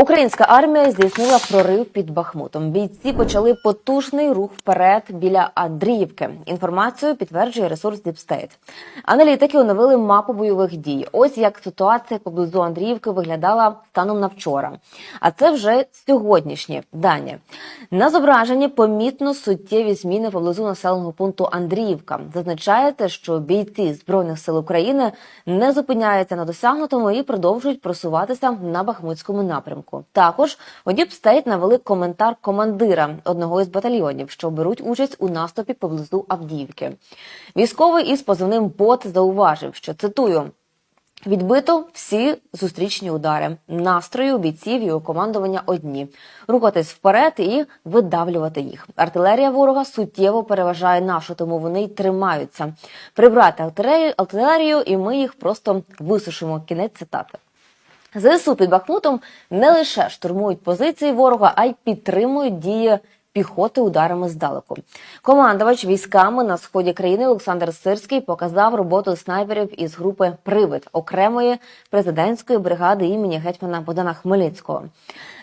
Українська армія здійснила прорив під Бахмутом. Бійці почали потужний рух вперед біля Андріївки. Інформацію підтверджує ресурс State. Аналітики оновили мапу бойових дій. Ось як ситуація поблизу Андріївки виглядала станом на вчора. А це вже сьогоднішні дані. На зображенні помітно суттєві зміни поблизу населеного пункту Андріївка. Зазначаєте, що бійці збройних сил України не зупиняються на досягнутому і продовжують просуватися на Бахмутському напрямку. Також у Deep State навели коментар командира одного із батальйонів, що беруть участь у наступі поблизу Авдіївки. Військовий із позивним бот зауважив, що цитую. Відбито всі зустрічні удари. Настрої у бійців і у командування одні: рухатись вперед і видавлювати їх. Артилерія ворога суттєво переважає нашу, тому вони й тримаються. Прибрати артилерію, і ми їх просто висушимо. Кінець цитати. ЗСУ під Бахмутом не лише штурмують позиції ворога, а й підтримують дії піхоти ударами здалеку. Командувач військами на сході країни Олександр Сирський показав роботу снайперів із групи Привид окремої президентської бригади імені гетьмана Богдана Хмельницького.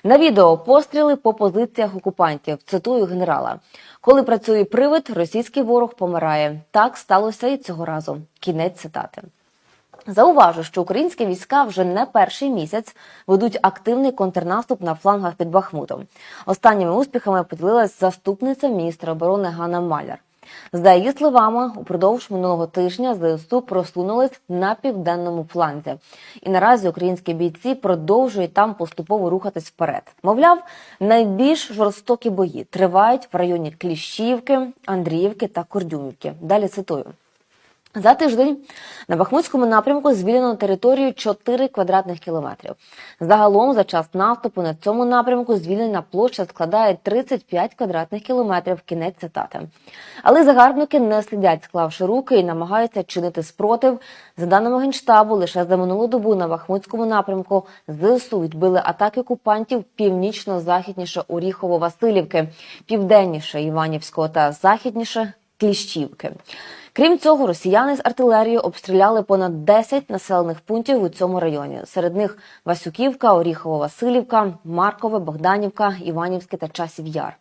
На відео постріли по позиціях окупантів. Цитую генерала: коли працює привид, російський ворог помирає. Так сталося і цього разу. Кінець цитати. Зауважу, що українські війська вже не перший місяць ведуть активний контрнаступ на флангах під Бахмутом. Останніми успіхами поділилась заступниця міністра оборони Ганна Маляр. За її словами, упродовж минулого тижня ЗСУ просунулись на південному фланзі, і наразі українські бійці продовжують там поступово рухатись вперед. Мовляв, найбільш жорстокі бої тривають в районі Кліщівки, Андріївки та Кордюмівки. Далі цитую. За тиждень на Бахмутському напрямку звільнено територію 4 квадратних кілометрів. Загалом за час наступу на цьому напрямку звільнена площа складає 35 квадратних кілометрів. Кінець цитати. Але загарбники не слідять, склавши руки і намагаються чинити спротив. За даними генштабу, лише за минулу добу на Бахмутському напрямку ЗСУ відбили атаки окупантів північно-західніше Оріхово-Василівки, південніше Іванівського та західніше Кліщівки. Крім цього, росіяни з артилерією обстріляли понад 10 населених пунктів у цьому районі. Серед них Васюківка, Оріхово-Василівка, Маркове, Богданівка, Іванівське та Часів Яр.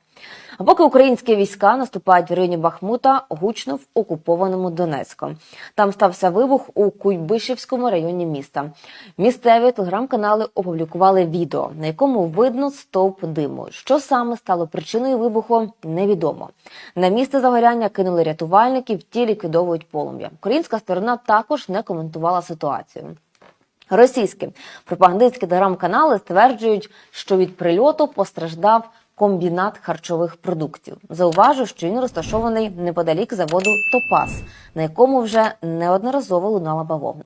А поки українські війська наступають в районі Бахмута, гучно в окупованому Донецьку. Там стався вибух у Куйбишевському районі міста. Місцеві телеграм-канали опублікували відео, на якому видно стовп диму. Що саме стало причиною вибуху, невідомо. На місце загоряння кинули рятувальників, ті ліквідовують полум'я. Українська сторона також не коментувала ситуацію. Російські пропагандистські телеграм-канали стверджують, що від прильоту постраждав комбінат харчових продуктів. Зауважу, що він розташований неподалік заводу Топас, на якому вже неодноразово лунала бавовна.